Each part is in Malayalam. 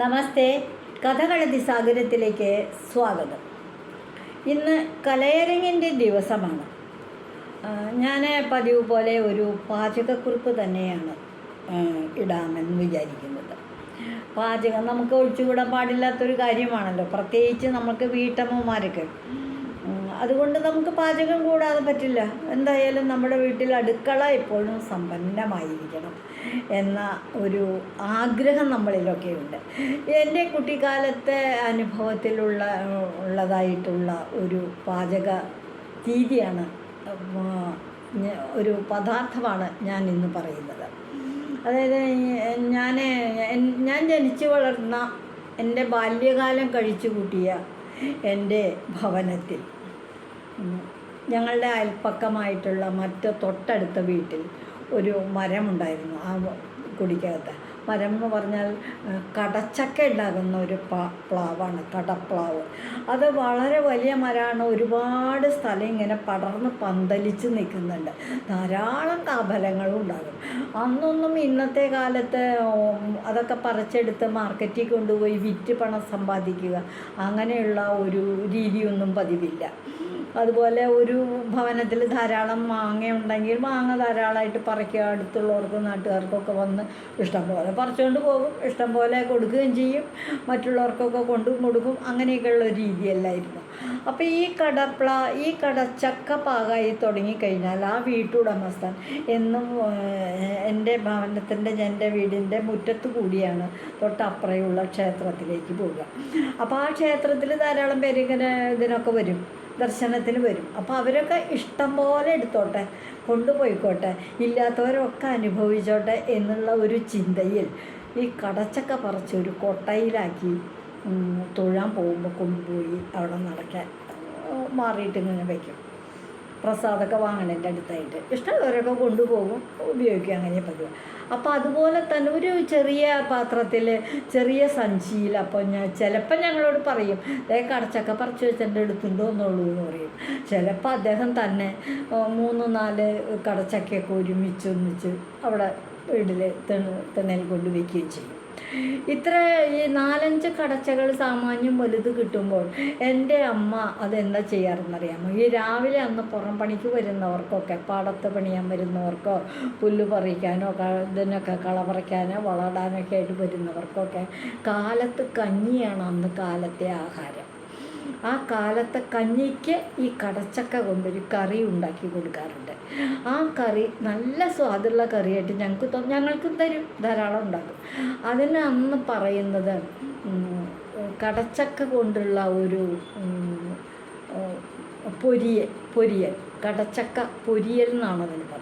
നമസ്തേ. കഥകളതി സാഗരത്തിലേക്ക് സ്വാഗതം. ഇന്ന് കലയരങ്ങിന്റെ ദിവസമാണ്. ഞാൻ പതിവ് പോലെ ഒരു പാചകക്കുറിപ്പ് തന്നെയാണ് ഇടാമെന്ന് വിചാരിക്കുന്നത്. പാചകം നമുക്ക് ഒഴിച്ചുകൂടാൻ പാടില്ലാത്തൊരു കാര്യമാണല്ലോ. പ്രത്യേകിച്ച് നമുക്ക് വീട്ടമ്മമാരൊക്കെ. ഉം, അതുകൊണ്ട് നമുക്ക് പാചകം കൂടാതെ പറ്റില്ല. എന്തായാലും നമ്മുടെ വീട്ടിൽ അടുക്കള എപ്പോഴും സമ്പന്നമായിരിക്കണം എന്ന ഒരു ആഗ്രഹം നമ്മളിലൊക്കെ ഉണ്ട്. എന്റെ കുട്ടിക്കാലത്തെ അനുഭവത്തിലുള്ള ഉള്ളതായിട്ടുള്ള ഒരു പാചക രീതിയാണ് ഒരു പദാർത്ഥമാണ് ഞാൻ ഇന്ന് പറയുന്നത്. അതായത് ഞാൻ ഞാൻ ജനിച്ചു വളർന്ന എന്റെ ബാല്യകാലം കഴിച്ചു കൂട്ടിയ എന്റെ ഭവനത്തിൽ ഞങ്ങളുടെ അയൽപ്പക്കമായിട്ടുള്ള മറ്റ് തൊട്ടടുത്ത വീട്ടിൽ ഒരു മരമുണ്ടായിരുന്നു ആ കുടിക്കകത്ത്. മരം എന്ന് പറഞ്ഞാൽ കടച്ചക്ക ഉണ്ടാകുന്ന ഒരു പ്ലാവാണ് കടപ്ലാവ്. അത് വളരെ വലിയ മരമാണ്. ഒരുപാട് സ്ഥലം ഇങ്ങനെ പടർന്ന് പന്തലിച്ച് നിൽക്കുന്നുണ്ട്. ധാരാളം കാഫലങ്ങളും ഉണ്ടാകും. അന്നൊന്നും ഇന്നത്തെ കാലത്ത് അതൊക്കെ പറിച്ചെടുത്ത് മാർക്കറ്റിൽ കൊണ്ടുപോയി വിറ്റ് പണം സമ്പാദിക്കുക അങ്ങനെയുള്ള ഒരു രീതിയൊന്നും പതിവില്ല. അതുപോലെ ഒരു ഭവനത്തിൽ ധാരാളം മാങ്ങ ഉണ്ടെങ്കിൽ മാങ്ങ ധാരാളമായിട്ട് പറിക്കുക അടുത്തുള്ളവർക്കും നാട്ടുകാർക്കൊക്കെ വന്ന് ഇഷ്ടം പോലെ പറിച്ചുകൊണ്ട് പോകും. ഇഷ്ടം പോലെ കൊടുക്കുകയും ചെയ്യും. മറ്റുള്ളവർക്കൊക്കെ കൊണ്ടും കൊടുക്കും. അങ്ങനെയൊക്കെയുള്ള രീതിയല്ലായിരുന്നു. അപ്പോൾ ഈ കടപ്ല ഈ കടച്ചക്ക പാകായി തുടങ്ങിക്കഴിഞ്ഞാൽ ആ വീട്ടുടമസ്ഥൻ എന്നും എന്റെ ഭവനത്തിന്റെ എന്റെ വീടിന്റെ മുറ്റത്ത് കൂടിയാണ് തൊട്ടപ്പുറയുള്ള ക്ഷേത്രത്തിലേക്ക് പോവുക. അപ്പോൾ ആ ക്ഷേത്രത്തിൽ ധാരാളം പേര് ഇങ്ങനെ ഇതിനൊക്കെ വരും ദർശനത്തിന് വരും. അപ്പോൾ അവരൊക്കെ ഇഷ്ടം പോലെ എടുത്തോട്ടെ കൊണ്ടുപോയിക്കോട്ടെ ഇല്ലാത്തവരൊക്കെ അനുഭവിച്ചോട്ടെ എന്നുള്ള ഒരു ചിന്തയിൽ ഈ കടച്ചക്ക പറിച്ച് ഒരു കൊട്ടയിലാക്കി തൊഴാൻ പോകുമ്പോൾ കൊണ്ടുപോയി അവിടെ നടക്കാൻ മാറിയിട്ട് ഇങ്ങനെ വയ്ക്കും പ്രസാദമൊക്കെ വാങ്ങണം എന്റെ അടുത്തായിട്ട്. ഇഷ്ടമുള്ളവരൊക്കെ കൊണ്ടുപോകും ഉപയോഗിക്കും അങ്ങനെ പതിവ്. അപ്പോൾ അതുപോലെ തന്നെ ഒരു ചെറിയ പാത്രത്തിൽ ചെറിയ സഞ്ചിയിൽ അപ്പോൾ ഞാൻ ചിലപ്പോൾ ഞങ്ങളോട് പറയും ദേ കടച്ചക്ക പറിച്ച് വെച്ചെന്റെ എടുത്തുണ്ടോ എന്നുള്ളൂ എന്ന് പറയും. ചിലപ്പോൾ അദ്ദേഹം തന്നെ മൂന്ന് നാല് കടച്ചക്കയൊക്കെ ഒരുമിച്ച് ഒന്നിച്ച് അവിടെ വീട്ടിൽ തിണൽ കൊണ്ട് വയ്ക്കുകയും ചെയ്യും. ഇത്ര ഈ നാലഞ്ച് കടച്ചകൾ സാമാന്യം വലുത് കിട്ടുമ്പോൾ എന്റെ അമ്മ അതെന്താ ചെയ്യാറെന്നറിയാമോ? ഈ രാവിലെ അന്ന് പുറം പണിക്ക് വരുന്നവർക്കൊക്കെ പാടത്ത് പണിയാൻ വരുന്നവർക്കോ പുല്ല് പറിക്കാനോ ഇതിനൊക്കെ കള പറിക്കാനോ വളടാനൊക്കെ ആയിട്ട് വരുന്നവർക്കൊക്കെ കാലത്ത് കഞ്ഞിയാണ് അന്ന് കാലത്തെ ആഹാരം. ആ കാലത്തെ കഞ്ഞിക്ക് ഈ കടച്ചക്ക കൊണ്ടൊരു കറി ഉണ്ടാക്കി കൊടുക്കാറുണ്ട്. ആ കറി നല്ല സ്വാദുള്ള കറിയായിട്ട് ഞങ്ങൾക്ക് ഞങ്ങൾക്കും തരും ധാരാളം ഉണ്ടാക്കും. അതിന് അന്ന് പറയുന്നത് കടച്ചക്ക കൊണ്ടുള്ള ഒരു പൊരിയൽ പൊരിയൽ കടച്ചക്ക പൊരിയൽ എന്നാണ് അതിന് പറയുക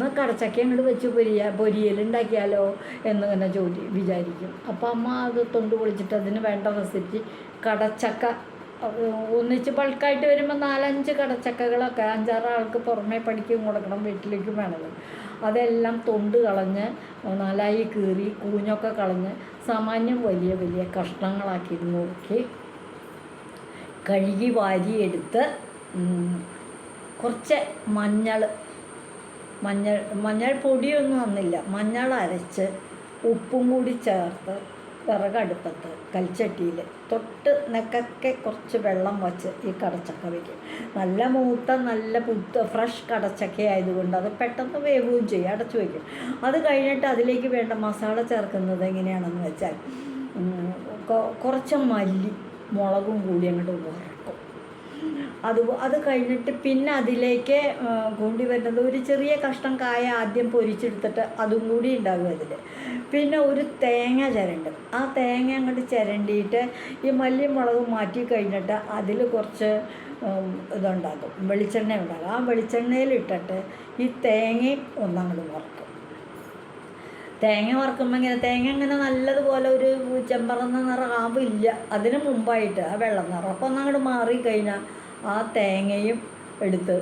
ഇന്ന് കടച്ചക്ക അങ്ങോട്ട് വെച്ച് പൊരിയ പൊരിയലുണ്ടാക്കിയാലോ എന്ന് തന്നെ ചോദി വിചാരിക്കും. അപ്പം അമ്മ അത് തൊണ്ട് പൊളിച്ചിട്ട് അതിന് വേണ്ട റെസിപ്പി കടച്ചക്ക ഒന്നിച്ച് ബൾക്കായിട്ട് വരുമ്പോൾ നാലഞ്ച് കടച്ചക്കകളൊക്കെ അഞ്ചാറ് ആൾക്ക് പുറമേ പഠിക്കും കൊടുക്കണം വീട്ടിലേക്കും വേണമല്ലോ അതെല്ലാം തൊണ്ട് കളഞ്ഞ് നാലായി കീറി കൂഞ്ഞൊക്കെ കളഞ്ഞ് സാമാന്യം വലിയ വലിയ കഷ്ണങ്ങളാക്കി നോക്കി കഴുകി വാരിയെടുത്ത് കുറച്ച് മഞ്ഞൾ മഞ്ഞൾ മഞ്ഞൾ പൊടിയൊന്നും വന്നില്ല. മഞ്ഞൾ അരച്ച് ഉപ്പും കൂടി ചേർത്ത് വിറകടുപ്പത്ത് കൽച്ചട്ടിയിൽ തൊട്ട് നെക്കൊക്കെ കുറച്ച് വെള്ളം വച്ച് ഈ കടച്ചക്ക വയ്ക്കും നല്ല മൂത്ത നല്ല പുത്ത ഫ്രഷ് കടച്ചക്ക ആയതുകൊണ്ട് അത് പെട്ടെന്ന് വേവുകയും ചെയ്യും. അടച്ചു വയ്ക്കും അത് കഴിഞ്ഞിട്ട് അതിലേക്ക് വേണ്ട മസാല ചേർക്കുന്നത് എങ്ങനെയാണെന്ന് വെച്ചാൽ കുറച്ച് മല്ലി മുളകും കൂടി അങ്ങോട്ട് വറക്കും. അത് അത് കഴിഞ്ഞിട്ട് പിന്നെ അതിലേക്ക് കൂണ്ടി വരുന്നത് ഒരു ചെറിയ കഷ്ണം കായ ആദ്യം പൊരിച്ചെടുത്തിട്ട് അതും കൂടി ഉണ്ടാകും അതിൽ പിന്നെ ഒരു തേങ്ങ ചിരണ്ടും. ആ തേങ്ങ അങ്ങോട്ട് ചിരണ്ടിയിട്ട് ഈ മല്ലിയും മുളകും മാറ്റി കഴിഞ്ഞിട്ട് അതിൽ കുറച്ച് ഇതുണ്ടാക്കും. വെളിച്ചെണ്ണ ഉണ്ടാകും ആ വെളിച്ചെണ്ണയിലിട്ടിട്ട് ഈ തേങ്ങയും ഒന്നങ്ങോട്ട് വറക്കും. തേങ്ങ വറുക്കുമ്പോൾ ഇങ്ങനെ തേങ്ങ ഇങ്ങനെ നല്ലതുപോലെ ഒരു ചെമ്പറന്ന നിറം ആവില്ല അതിന് മുമ്പായിട്ട് ആ വെള്ളം നിറം. അപ്പോൾ ഒന്നങ്ങോട്ട് മാറിക്കഴിഞ്ഞാൽ ആ തേങ്ങയും എടുത്ത്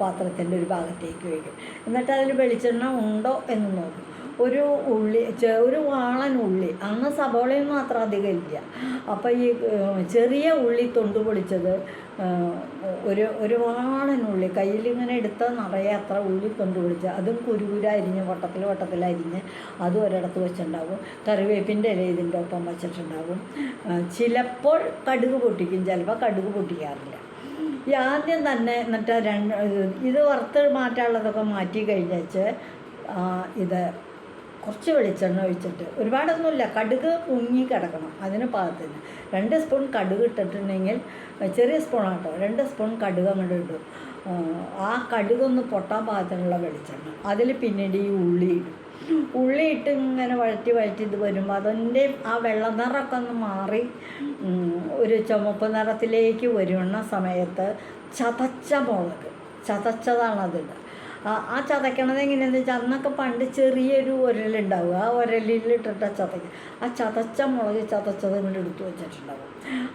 പാത്രത്തിന്റെ ഒരു ഭാഗത്തേക്ക് വയ്ക്കും എന്നിട്ട് അതിൽ വെളിച്ചെണ്ണ ഉണ്ടോ എന്ന് നോക്കും. ഒരു ഉള്ളി ഒരു വാളൻ അന്ന് സബോളയൊന്നും അത്ര അധികം ഇല്ല. അപ്പോൾ ഈ ചെറിയ ഉള്ളി തൊണ്ട് പൊളിച്ചത് ഒരു ഒരു വാളൻ ഉള്ളി കയ്യിലിങ്ങനെ എടുത്ത നിറയെ അത്ര ഉള്ളി തൊണ്ട് പൊളിച്ച് അതും കുരുകുര അരിഞ്ഞ് വട്ടത്തിൽ വട്ടത്തിൽ അരിഞ്ഞ് അതും ഒരിടത്ത് വെച്ചിട്ടുണ്ടാവും കറിവേപ്പിന്റെ ഇല ഇതിന്റെ ഒപ്പം വെച്ചിട്ടുണ്ടാവും ഏഹ്, ചിലപ്പോൾ കടുക് പൊട്ടിക്കും ചിലപ്പോൾ കടുക് പൊട്ടിക്കാറില്ല. ഈ ആദ്യം തന്നെ എന്നിട്ട് രണ്ട് ഇത് വറുത്ത് മാറ്റാനുള്ളതൊക്കെ മാറ്റി കഴിഞ്ഞേച്ച് ഇത് കുറച്ച് വെളിച്ചെണ്ണ ഒഴിച്ചിട്ട് ഒരുപാടൊന്നുമില്ല. കടുക് പൊങ്ങി കിടക്കണം അതിന് പാകത്തിന്. രണ്ട് സ്പൂൺ കടുക് ഇട്ടിട്ടുണ്ടെങ്കിൽ ചെറിയ സ്പൂണാട്ടോ രണ്ട് സ്പൂൺ കടുക് അങ്ങോട്ട് ഇടും. ആ, ആ കടുകൊന്ന് പൊട്ടാൻ പാകത്തിനുള്ള വെളിച്ചെണ്ണ. അതിൽ പിന്നീട് ഈ ഉള്ളി ഇടും. ഉള്ളി ഇട്ട് ഇങ്ങനെ വഴറ്റി വഴറ്റി ഇത് വരുമ്പോൾ അതിന്റെ ആ വെള്ള നിറമൊക്കെ ഒന്ന് മാറി ഒരു ചുമപ്പ് നിറത്തിലേക്ക് വരുന്ന സമയത്ത് ചതച്ച മുളക്. ചതച്ചതാണതിടുക ആ ചതയ്ക്കണത് എങ്ങനെയാണെന്ന് വെച്ചാൽ അന്നൊക്കെ പണ്ട് ചെറിയൊരു ഉരലുണ്ടാവുക ആ ഉരലിലിട്ടിട്ട് ചതയ്ക്കുക ആ ചതച്ച മുളക് ചതച്ചത് ഇങ്ങോട്ട് എടുത്തു വെച്ചിട്ടുണ്ടാവും.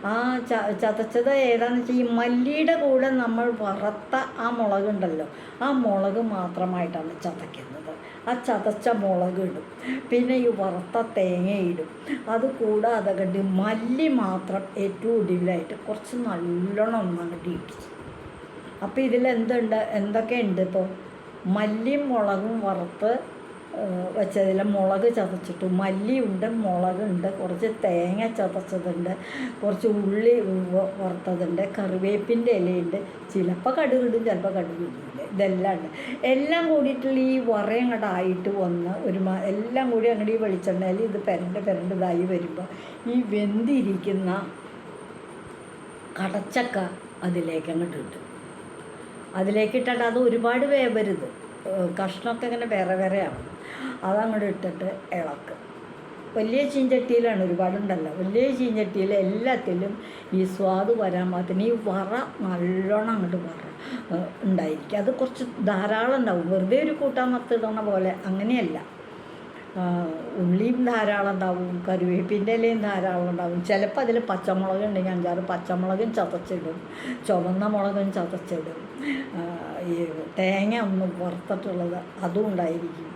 ആ ച ചതച്ചത് ഏതാണെന്ന് വെച്ചാൽ ഈ മല്ലിയുടെ കൂടെ നമ്മൾ വറുത്ത ആ മുളകുണ്ടല്ലോ ആ മുളക് മാത്രമായിട്ടാണ് ചതയ്ക്കുന്നത്. ആ ചതച്ച മുളക് ഇടും. പിന്നെ ഈ വറുത്ത തേങ്ങ ഇടും. അത് കൂടാതെ കണ്ട് മല്ലി മാത്രം ഏറ്റവും ഒടുവിലായിട്ട് കുറച്ച് നല്ലോണം ഒന്നാണ് ഇടിച്ചു. അപ്പോൾ ഇതിൽ എന്തുണ്ട് എന്തൊക്കെയുണ്ട് ഇപ്പോൾ മല്ലിയും മുളകും വറുത്ത് വെച്ചതിൽ മുളക് ചതച്ചിട്ടു. മല്ലിയുണ്ട് മുളകുണ്ട് കുറച്ച് തേങ്ങ ചതച്ചതുണ്ട് കുറച്ച് ഉള്ളി വറുത്തതുണ്ട് കറിവേപ്പിന്റെ ഇലയുണ്ട്. ചിലപ്പോൾ കടുകിടും ചിലപ്പോൾ കടുകിടില്ല ഇതെല്ലാം ഉണ്ട്. എല്ലാം കൂടിയിട്ടുള്ള ഈ വറയും വറയങ്ങടായിട്ട് വന്ന് ഒരു എല്ലാം കൂടി അങ്ങോട്ട് ഈ വെളിച്ചെണ്ണയിൽ ഇത് പെരണ്ട് പെരണ്ട് ഇതായി വരുമ്പോൾ ഈ വെന്തിരിക്കുന്ന കടച്ചക്ക അതിലേക്ക് അങ്ങോട്ട് ഇട്ടു അതിലേക്ക് ഇട്ടിട്ട് അത് ഒരുപാട് വേവരുത്. കഷ്ണമൊക്കെ ഇങ്ങനെ വേറെ വേറെ ആവും അതങ്ങോട്ട് ഇട്ടിട്ട് ഇളക്ക്. വലിയ ചീഞ്ചട്ടിയിലാണ് ഒരുപാടുണ്ടല്ലോ. വലിയ ചീഞ്ചട്ടിയിൽ എല്ലാത്തിലും ഈ സ്വാദ് വരാൻ പാകത്തിന് ഈ വറ നല്ലോണം അങ്ങോട്ട് വറ ഉണ്ടായിരിക്കും. അത് കുറച്ച് ധാരാളം ഉണ്ടാവും. വെറുതെ ഒരു കൂട്ടാൻ മത്തിടണ പോലെ അങ്ങനെയല്ല. ഉള്ളിയും ധാരാളം ഉണ്ടാവും കറിവേപ്പിന്റെ ഇലയും ധാരാളം ഉണ്ടാവും. ചിലപ്പോൾ അതിൽ പച്ചമുളക് ഉണ്ടെങ്കിൽ അഞ്ചാറ് പച്ചമുളകും ചതച്ചിടും ചുവന്ന മുളകും ചതച്ചിടും. ഈ തേങ്ങ ഒന്ന് വറുത്തിട്ടുള്ളത് അതും ഉണ്ടായിരിക്കും.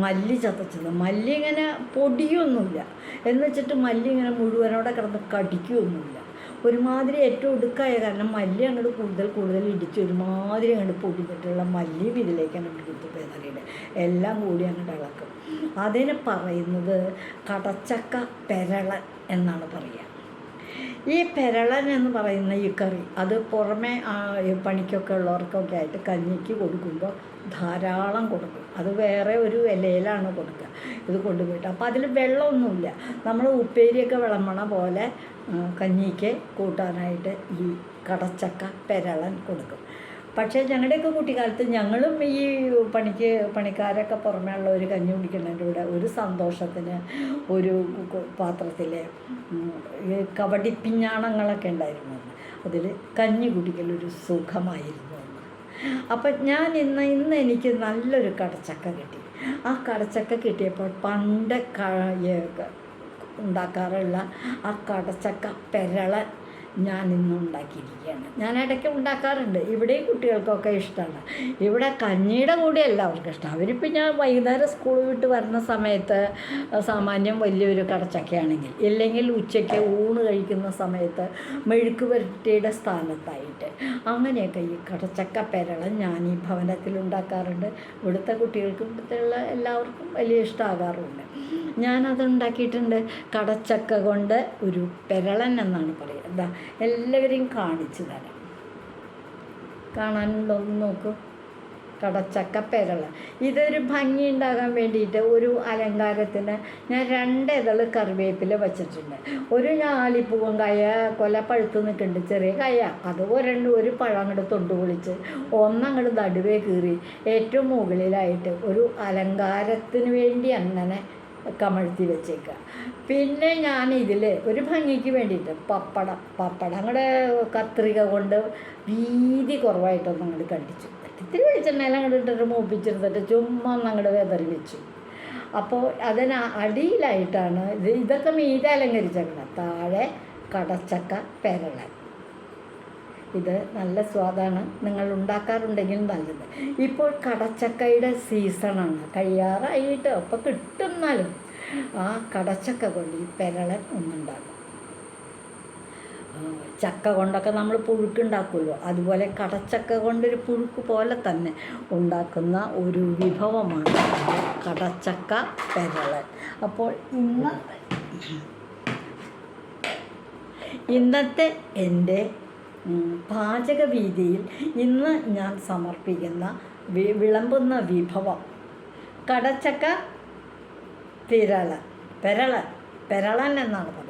മല്ലി ചതച്ചത്. മല്ലി ഇങ്ങനെ പൊടിയൊന്നുമില്ല. എന്ന് വെച്ചിട്ട് മല്ലി ഇങ്ങനെ മുഴുവനോടെ കിടന്ന് കടിക്കുകയൊന്നുമില്ല ഒരുമാതിരി ഏറ്റവും ഒടുക്കായ കാരണം മല്ലി അങ്ങോട്ട് കൂടുതൽ കൂടുതൽ ഇടിച്ച് ഒരുമാതിരി അങ്ങോട്ട് പൊടിഞ്ഞിട്ടുള്ള മല്ലി അങ്ങോട്ട് കുത്തി പേതറിയുടെ എല്ലാം കൂടി അങ്ങോട്ട് ഇളക്കും. അതിന് പറയുന്നത് കടച്ചക്ക പെരള എന്നാണ് പറയുക. ഈ പെരളൻ എന്ന് പറയുന്ന ഈ കറി അത് പുറമെ പണിക്കൊക്കെ ഉള്ളവർക്കൊക്കെ ആയിട്ട് കഞ്ഞിക്ക് കൊടുക്കുമ്പോൾ ധാരാളം കൊടുക്കും. അത് വേറെ ഒരു ഇലയിലാണ് കൊടുക്കുക. ഇത് കൊണ്ടുപോയിട്ട്. അപ്പോൾ അതിൽ വെള്ളമൊന്നുമില്ല. നമ്മൾ ഉപ്പേരിയൊക്കെ വിളമ്പണ പോലെ കഞ്ഞിക്ക് കൂട്ടാനായിട്ട് ഈ കടച്ചക്ക പെരളൻ കൊടുക്കും. പക്ഷേ ഞങ്ങളുടെയൊക്കെ കുട്ടിക്കാലത്ത് ഞങ്ങളും ഈ പണിക്ക് പണിക്കാരൊക്കെ പുറമേ ഉള്ളവർ കഞ്ഞി കുടിക്കുന്നതിന്റെ കൂടെ ഒരു സന്തോഷത്തിന് ഒരു പാത്രത്തിൽ ഈ കബഡി പിഞ്ഞാണങ്ങളൊക്കെ ഉണ്ടായിരുന്നു അതിൽ കഞ്ഞി കുടിക്കലൊരു സുഖമായിരുന്നു. അപ്പം ഞാൻ ഇന്ന് ഇന്ന് എനിക്ക് നല്ലൊരു കടച്ചക്ക കിട്ടി. ആ കടച്ചക്ക കിട്ടിയപ്പോൾ പണ്ട് ഉണ്ടാക്കാറുള്ള ആ കടച്ചക്ക പെരള ഞാൻ ഇന്ന് ഉണ്ടാക്കിയിരിക്കുകയാണ്. ഞാൻ ഇടയ്ക്ക് ഉണ്ടാക്കാറുണ്ട്. ഇവിടെയും കുട്ടികൾക്കൊക്കെ ഇഷ്ടമാണ്. ഇവിടെ കഞ്ഞിയുടെ കൂടെയല്ല എല്ലാവർക്കും ഇഷ്ടം. അവരിപ്പോൾ ഞാൻ വൈകുന്നേരം സ്കൂൾ വിട്ട് വരുന്ന സമയത്ത് സാമാന്യം വലിയൊരു കടച്ചക്കയാണെങ്കിൽ ഇല്ലെങ്കിൽ ഉച്ചയ്ക്ക് ഊണ് കഴിക്കുന്ന സമയത്ത് മെഴുക്ക് പുരട്ടിയുടെ സ്ഥാനത്തായിട്ട്. അങ്ങനെയൊക്കെ ഈ കടച്ചക്ക പെരളം ഞാൻ ഈ ഭവനത്തിൽ ഉണ്ടാക്കാറുണ്ട്. ഇവിടുത്തെ കുട്ടികൾക്കും ഇവിടുത്തെയുള്ള എല്ലാവർക്കും വലിയ ഇഷ്ടമാകാറുണ്ട് ഞാനത് ഉണ്ടാക്കിയിട്ടുണ്ട് കടച്ചക്ക കൊണ്ട് ഒരു പെരളൻ എന്നാണ് പറയുക എന്താ എല്ലാവരെയും കാണിച്ചു തരാം. കാണാനുണ്ടോ ഒന്ന് നോക്കൂ. കടച്ചക്ക പെരള. ഇതൊരു ഭംഗി ഉണ്ടാകാൻ വേണ്ടിയിട്ട് ഒരു അലങ്കാരത്തിന് ഞാൻ രണ്ട് ഇതൾ കറിവേപ്പില വെച്ചിട്ടുണ്ട്. ഒരു ഞാലിപ്പൂവൻ കയ കൊല പഴുത്ത് നിൽക്കുന്നുണ്ട് ചെറിയ കയ അത് ഒരെണ്ണം ഒരു പഴം അങ്ങോട്ട് തൊണ്ടു പൊളിച്ച് ഒന്നങ്ങോട്ട് നടുവേ കീറി. ഏറ്റവും മുകളിലായിട്ട് ഒരു അലങ്കാരത്തിന് വേണ്ടി അങ്ങനെ കമഴ്ത്തി വെച്ചേക്കുക പിന്നെ ഞാൻ ഇതിൽ ഒരു ഭംഗിക്ക് വേണ്ടിയിട്ട് പപ്പടം പപ്പടം അങ്ങടെ കത്രിക കൊണ്ട് വീതി കുറവായിട്ടൊന്നും അങ്ങോട്ട് കണ്ടിച്ചു ഇത്തിരി വെളിച്ചെണ്ണയിൽ അങ്ങോട്ട് ഇട്ടിട്ട് മൂപ്പിച്ചെടുത്തിട്ട് ചുമ്മാ ഒന്ന് അങ്ങോട്ട് വെതറി വെച്ചു. അപ്പോൾ അതിന് അടിയിലായിട്ടാണ് ഇത് ഇതൊക്കെ മീതെ അലങ്കരിച്ചേക്കണം. താഴെ കടച്ചക്ക പെരളൻ. ഇത് നല്ല സ്വാദാണ്. നിങ്ങൾ ഉണ്ടാക്കാറുണ്ടെങ്കിൽ നല്ലത്. ഇപ്പോൾ കടച്ചക്കയുടെ സീസണാണ് കഴിയാറായിട്ട് അപ്പോൾ കിട്ടുന്നാലും ആ കടച്ചക്ക കൊണ്ട് ഈ പെരളൻ ഒന്നുണ്ടാകും ചക്ക കൊണ്ടൊക്കെ നമ്മൾ പുഴുക്ക് ഉണ്ടാക്കുമല്ലോ അതുപോലെ കടച്ചക്ക കൊണ്ടൊരു പുഴുക്ക് പോലെ തന്നെ ഉണ്ടാക്കുന്ന ഒരു വിഭവമാണ് കടച്ചക്ക പെരളൻ. അപ്പോൾ ഇന്ന് ഇന്നത്തെ എന്റെ പാചക രീതിയിൽ ഇന്ന് ഞാൻ സമർപ്പിക്കുന്ന വിളമ്പുന്ന വിഭവം. കടച്ചക്ക പിരളൻ പെരളൻ പെരളൻ എന്നാണ് പറയുക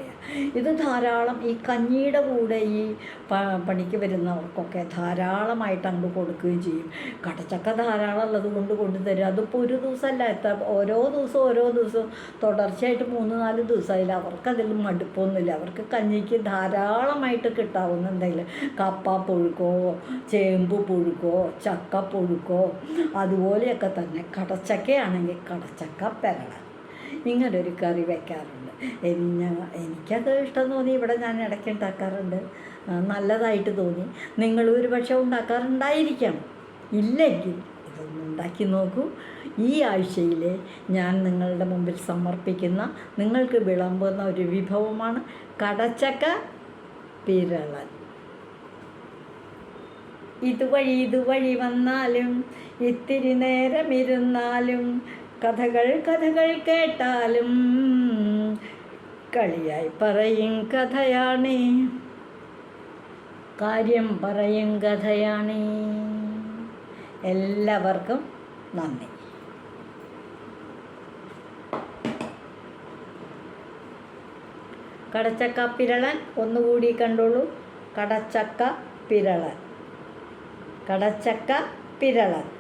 ഇത് ധാരാളം ഈ കഞ്ഞിയുടെ കൂടെ ഈ പണിക്ക് വരുന്നവർക്കൊക്കെ ധാരാളമായിട്ട് അങ്ങ് കൊടുക്കുകയും ചെയ്യും. കടച്ചക്ക ധാരാളം ഉള്ളത് കൊണ്ട് കൊണ്ടുതരും അതിപ്പോൾ ഒരു ദിവസമല്ല എത്ര ഓരോ ദിവസവും ഓരോ ദിവസവും തുടർച്ചയായിട്ട് മൂന്ന് നാല് ദിവസമായില്ല അവർക്കതിൽ മടുപ്പൊന്നുമില്ല. അവർക്ക് കഞ്ഞിക്ക് ധാരാളമായിട്ട് കിട്ടാവുന്ന എന്തെങ്കിലും കപ്പ പുഴുക്കോ ചേമ്പ് പുഴുക്കോ ചക്ക പുഴുക്കോ അതുപോലെയൊക്കെ തന്നെ കടച്ചക്കയാണെങ്കിൽ കടച്ചക്ക പെരളൻ ഒരു കറി വയ്ക്കാറുണ്ട് എന്നെ എനിക്കത് ഇഷ്ടം തോന്നി ഇവിടെ ഞാൻ ഇടയ്ക്ക് ഉണ്ടാക്കാറുണ്ട്. നല്ലതായിട്ട് തോന്നി. നിങ്ങൾ ഒരു പക്ഷേ ഉണ്ടാക്കാറുണ്ടായിരിക്കാം ഇല്ലെങ്കിൽ ഇതൊന്ന് ഉണ്ടാക്കി നോക്കൂ. ഈ ആഴ്ചയിൽ ഞാൻ നിങ്ങളുടെ മുമ്പിൽ സമർപ്പിക്കുന്ന നിങ്ങൾക്ക് വിളമ്പുന്ന ഒരു വിഭവമാണ് കടച്ചക്ക പിരളൻ. ഇതുവഴി ഇതുവഴി വന്നാലും ഇത്തിരി നേരം ഇരുന്നാലും കഥകൾ കഥകൾ കേട്ടാലും കളിയായി പറയും കഥയാണ്. കാര്യം പറയും കഥയാണ്. എല്ലാവർക്കും നന്ദി. കടച്ചക്ക പിരളൻ ഒന്നുകൂടി കണ്ടോളൂ. കടച്ചക്ക പിരളൻ. കടച്ചക്ക പിരളൻ.